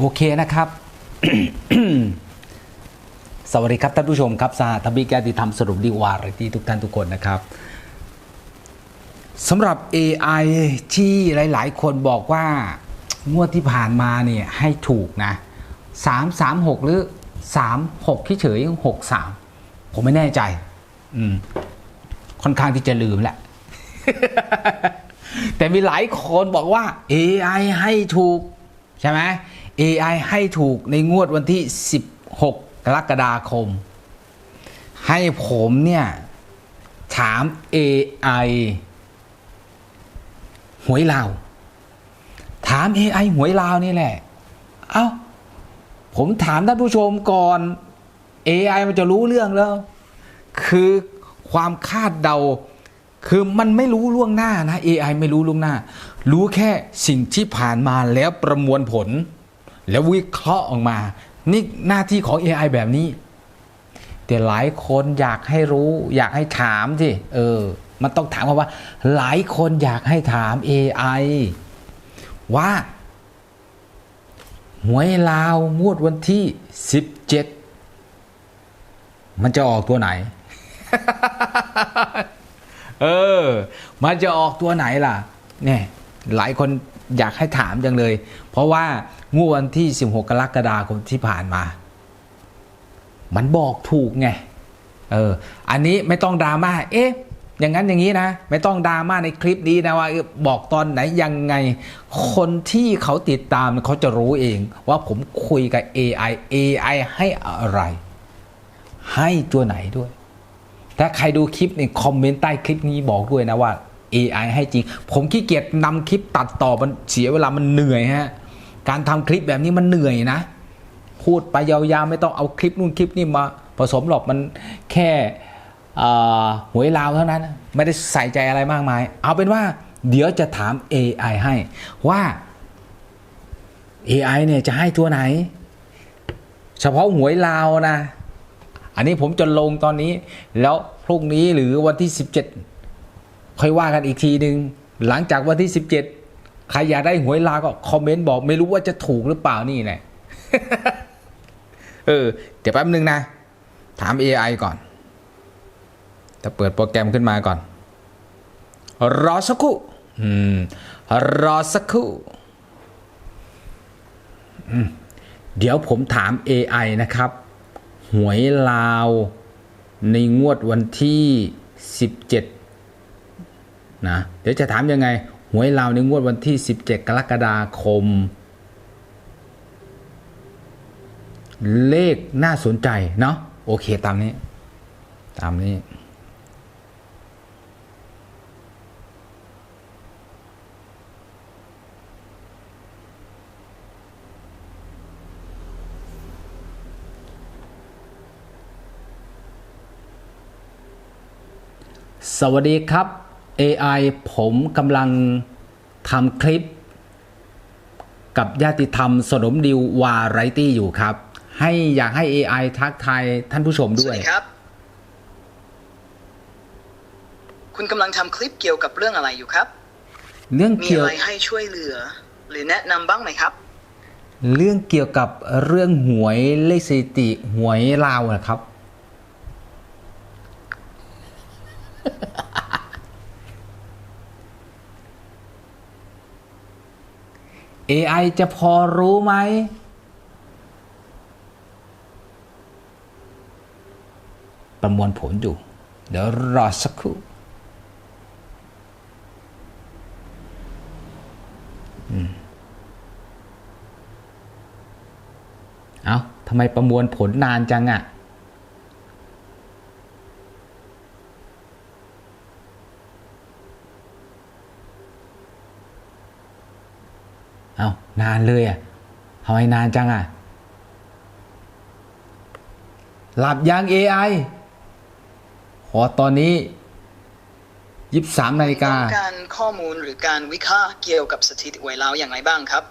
โอเคนะครับ สวัสดีครับท่านผู้ชมครับสหธบิกาติธรรมสรุปดีวาไรที่ทุกท่านทุกคนนะครับสำหรับ AI ที่หลาย ๆ คนบอกว่างวดที่ผ่านมาเนี่ยให้ถูกนะ3 3 6 หรือ 3 6ที่เฉย6 3 ผมไม่แน่ใจ อืม ค่อนข้างที่จะลืมแหละ แต่มีหลายคนบอกว่า AI ให้ถูก ใช่ไหม AI ให้ถูกในงวดวันที่ 16 กรกฎาคม ให้ผมเนี่ย ถาม AI หวยลาว ถาม AI หวยลาวนี่แหละ เอ้า ผมถามท่านผู้ชมก่อน AI มันจะรู้เรื่องแล้ว คือความคาดเดา คือมันไม่รู้ล่วงหน้านะ AI ไม่รู้ล่วงหน้า รู้แค่สิ่งที่ผ่านมาแล้วประมวลผล แล้ววิเคราะห์ออกมา นี่หน้าที่ของ AI แบบนี้ แต่หลายคนอยากให้รู้ อยากให้ถามสิเออ มันต้องถามว่า หลายคนอยากให้ถาม AI ว่าหวยลาวงวดวันที่ 17 มันจะออกตัวไหน เออ มันจะออกตัวไหนล่ะ เนี่ย หลายคนอยากให้ถามจังเลย เพราะว่างวดวันที่ 16 กรกฎาคมที่ผ่านมา มันบอกถูกไงเอออันนี้ไม่ต้องดราม่าเอ๊ะอย่างนั้นอย่างนี้นะ ไม่ต้องดราม่าในคลิปนี้นะว่า บอกตอนไหนยังไง คนที่เขาติดตามเขาจะรู้เองว่าผมคุยกับ AI AI ให้อะไร ให้ตัวไหนด้วย ถ้าใครดูคลิปนี่คอมเมนต์ใต้คลิปนี้บอกด้วยนะว่า AI ให้จริง ผมขี้เกียจนำคลิปตัดต่อมันเสียเวลามันเหนื่อยฮะ การทำคลิปแบบนี้มันเหนื่อยนะ พูดไปยาวๆไม่ต้องเอาคลิปนู่นคลิปนี่มาผสมหรอกมันแค่หวยลาวเท่านั้น ไม่ได้ใส่ใจอะไรมากมาย เอาเป็นว่าเดี๋ยวจะถาม AI ให้ว่า AI เนี่ยจะให้ตัวไหน เฉพาะหวยลาวนะ อันนี้ผมจะลงตอนนี้ แล้วพรุ่งนี้หรือวันที่ 17 ค่อยว่ากันอีกทีหนึ่งหลังจากวันที่ 17 ใครอยากได้หวยลาวก็คอมเมนต์บอกไม่รู้ว่าจะถูกหรือเปล่านี่แหละเออ เดี๋ยวแป๊บนึงนะ ถาม AI ก่อนจะเปิดโปรแกรมขึ้นมาก่อน รอสักครู่รอสักครู่เดี๋ยวผมถาม AI นะครับ หวยลาว ในงวดวันที่ 17 นะเดี๋ยวจะถามยังไง หวยลาวในงวดวันที่ 17 กรกฎาคม เลขน่าสนใจเนาะโอเคตามนี้ ตามนี้สวัสดีครับ AI ผมกำลังทำคลิป กับญาติธรรมสนมดิววาไรตี้อยู่ครับ ให้อยากให้ AI ทักทายท่านผู้ชมสด้วัวสยดีครับ คุณกำลังทำคลิปเกี่ยวกับเรื่องอะไรอยู่ครับ เรื่องมีเกี่ยวอะไรให้ช่วยเหลือ หรือแนะนำบ้างไหมครับ เรื่องเกี่ยวกับเรื่องหวยเลขสถิติหวยลาวนะครับ AI จะพอรู้ไหม ประมวลผลอยู่ เดี๋ยวรอสักครู่ เอา้าทำไมประมวลผลนานจังอะ่ะ เอา้านานเลยอะ่ะทำไมนานจังอะ่ะ หลับยัง AI ขอตอนนี้ยี่สามนาฬิกาต้องการข้อมูลหรือการวิเคราะห์เกี่ยวกับสถิติหวยลาวอย่างไรบ้างครับ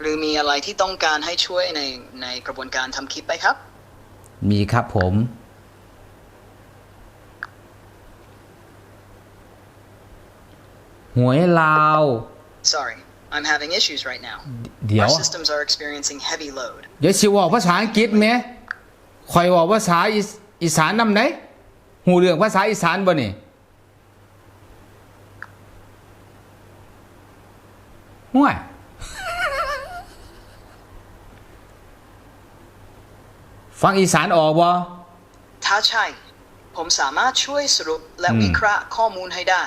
หรือมีอะไรที่ต้องการให้ช่วยในในกระบวนการทำคลิปไหมครับ มีครับผม หวยลาว sorry I'm having issues right now. เดี๋ยว Our systems are experiencing heavy load. เดี๋ยวสิเว่าภาษาอังกฤษไหมคอยเว่าภาษาอีสอีสานนำไหนหูเรื่องภาษาอีสานบ่นี่ห่วย ฟังอีสานออกบ่ ถ้าใช่ ผมสามารถช่วยสรุปและอืมวิเคราะห์ข้อมูลให้ได้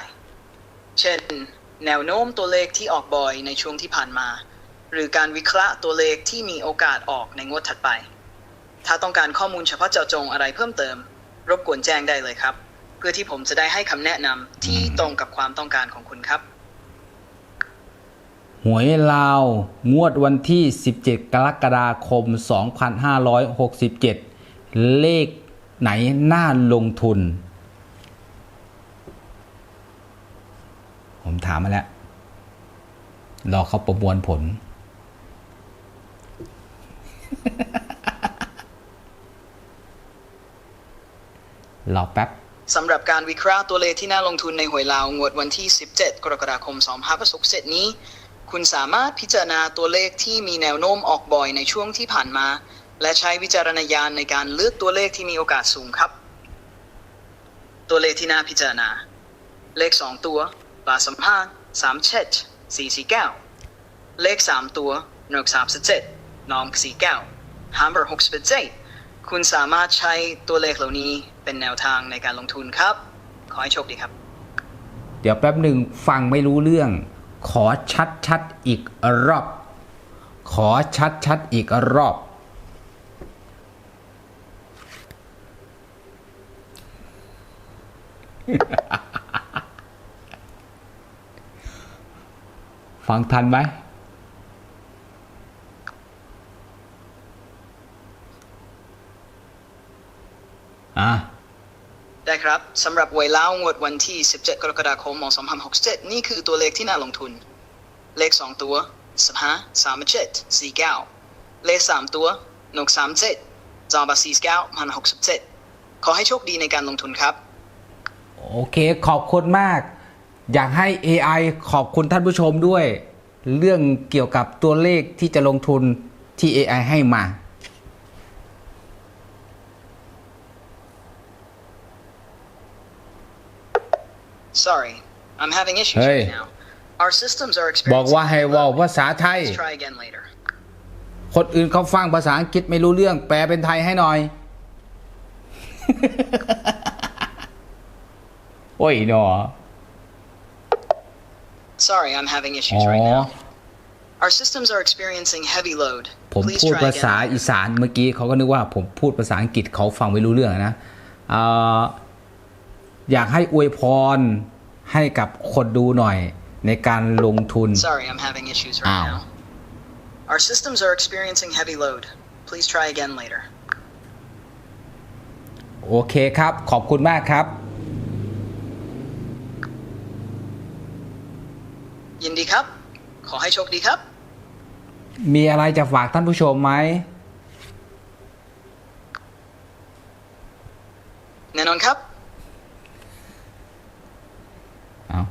เช่น แนวโน้มตัวเลขที่ออกบ่อยในช่วงที่ผ่านมา หรือการวิเคราะห์ตัวเลขที่มีโอกาสออกในงวดถัดไป ถ้าต้องการข้อมูลเฉพาะเจาะจงอะไรเพิ่มเติม รบกวนแจ้งได้เลยครับ เพื่อที่ผมจะได้ให้คำแนะนำที่ตรงกับความต้องการของคุณครับ หวยลาว งวดวันที่ 17 กรกฎาคม 2567 เลขไหนน่าลงทุน ผมถามมาแล้ว รอเขาประมวลผล รอแป๊บสำหรับการวิเคราะห์ตัวเลขที่น่าลงทุนในหวยลาวงวดวันที่ 17 กรกฎาคม 2567นี้ คุณสามารถพิจารณาตัวเลขที่มีแนวโน้มออกบ่อยในช่วงที่ผ่านมา และใช้วิจารณญาณในการเลือกตัวเลขที่มีโอกาสสูงครับ ตัวเลขที่น่าพิจารณา เลข 2 ตัว บาสัมภาษณ์3เจ็ด4 4 9เก้าเลข3ตัวหนึ่ง37น้อง49ฮัมเบอร์67คุณสามารถใช้ตัวเลขเหล่านี้เป็นแนวทางในการลงทุนครับ ขอให้โชคดีครับ เดี๋ยวแป๊บหนึ่งฟังไม่รู้เรื่อง ขอชัดชัดอีกรอบ ขอชัดชัดอีกรอบ ฟังทันไหมอะได้ครับสำหรับหวยล้าวงวดวันที่ 17 กรกฎาคม2567 นี่คือตัวเลขที่น่าลงทุน เลข 2 ตัว15 37 49 เลข 3 ตัว1 37จอบา49มัน67 ขอให้โชคดีในการลงทุนครับ โอเค ขอบคุณมาก อยากให้ AI ขอบคุณท่านผู้ชมด้วย เรื่องเกี่ยวกับตัวเลขที่จะลงทุนที่ AI ให้มา Sorry I'm having issues Hey. right now Our systems are บอก experiencing ว่าให้เว่าภาษาไทย Let's try again later คนอื่นเขาฟังภาษาอังกฤษไม่รู้เรื่อง แปลเป็นไทยให้หน่อย โอ้ยหนอ Sorry I'm having อ๋ issues อ right now Our systems are experiencing heavy load ผม Please พูด try ภาษา again อีสานเมื่อกี้เขาก็นึกว่าผมพูดภาษาอังกฤษเขาฟังไม่รู้เรื่องนะเอ่ออยากให้อวยพรให้กับคนดูหน่อยในการลงทุน Sorry, I'm having issues right Ow. now. Our systems are experiencing heavy load. Please try again later. โอเคครับ ขอบคุณมากครับ ยินดีครับ ขอให้โชคดีครับ มีอะไรจะฝากท่านผู้ชมไหม แน่นอนครับ เอา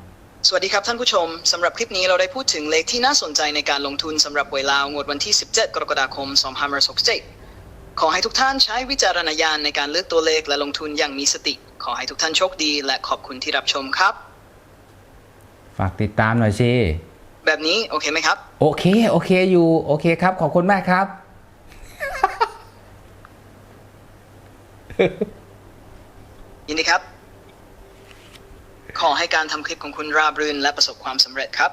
สวัสดีครับท่านผู้ชมสำหรับคลิปนี้เราได้พูดถึงเลขที่น่าสนใจในการลงทุนสำหรับเวลางวดวันที่ 17 กรกฎาคม 2567 ขอให้ทุกท่านใช้วิจารณญาณในการเลือกตัวเลขและลงทุนอย่างมีสติ ขอให้ทุกท่านโชคดี และขอบคุณที่รับชมครับ ฝากติดตามหน่อยสิ แบบนี้โอเคไหมครับ โอเค โอเคอยู่ โอเคครับ ขอบคุณมากครับ ยินดีครับ ขอให้การทำคลิปของคุณราบรื่นและประสบความสำเร็จครับ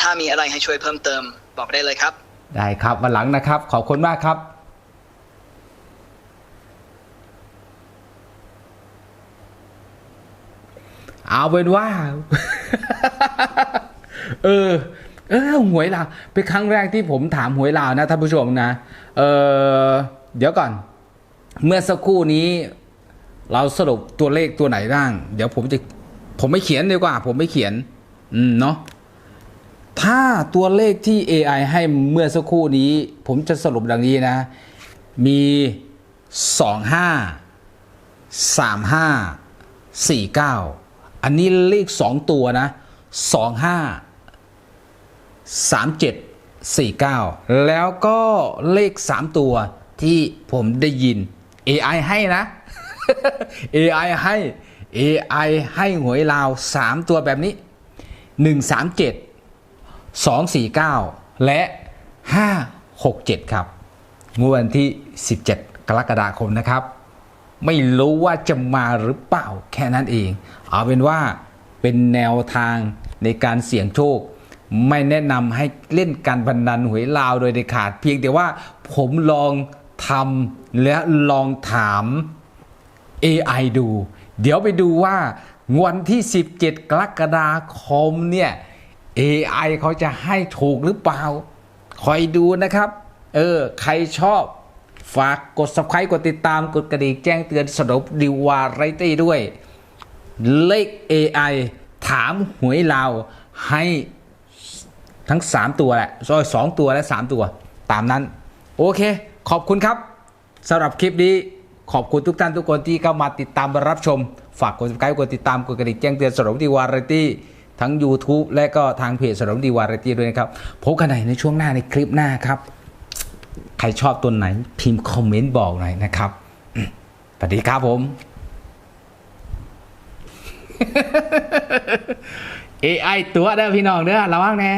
ถ้ามีอะไรให้ช่วยเพิ่มเติมบอกได้เลยครับ ได้ครับวันหลังนะครับ ขอบคุณมากครับ เอาเป็นว่า เออ เออหวยลาวเป็นครั้งแรกที่ผมถามหวยลาวนะท่านผู้ชมนะเออเดี๋ยวก่อน เมื่อสักครู่นี้ เราสรุปตัวเลขตัวไหนบ้าง เดี๋ยวผมจะผมไม่เขียนดีกว่า ผมไม่เขียน อืมเนาะถ้าตัวเลขที่ AI ให้เมื่อสักครู่นี้ ผมจะสรุปดังนี้นะ มี 25 35 49 อันนี้เลข 2 ตัวนะ 25 3749 แล้วก็เลข 3 ตัวที่ผมได้ยิน AI ให้นะ AI ให้ AI ให้หวยลาว 3 ตัวแบบนี้ 137 249 และ 567 ครับ งวดที่ 17 กรกฎาคมนะครับ ไม่รู้ว่าจะมาหรือเปล่าแค่นั้นเอง เอาเป็นว่าเป็นแนวทางในการเสี่ยงโชค ไม่แนะนำให้เล่นการพนันหวยลาวโดยเด็ดขาด เพียงแต่ว่าผมลองทำและลองถาม AI ดู เดี๋ยวไปดูว่างวันที่ 17 กรกฎาคมเนี่ย AI เขาจะให้ถูกหรือเปล่า คอยดูนะครับ เออ ใครชอบ ฝากกด subscribe กดติดตามกดกระดิ่งแจ้งเตือนสนบดิวาไรตี้ด้วย เลข AI ถามหวยลาวให้ ทั้ง 3 ตัวแหละซอย2ตัวและ 3 ตัวตามนั้น โอเค ขอบคุณครับสำหรับคลิปนี้ขอบคุณทุกท่านทุกคนที่เข้ามาติดตามรับชม ฝากกด subscribe กดติดตามกดกระดิ่งแจ้งเตือนสนบดิวาไรตี้ทั้ง YouTube และก็ทางเพจสนบดิวาไรตี้ด้วยนะครับพบกันใหม่ในช่วงหน้าในคลิปหน้าครับ ใครชอบตัวไหนพิมพ์คอมเมนต์บอกหน่อยนะครับสวัสดีครับผม AI ตัวเด้อพี่น้องเด้อระวังแน่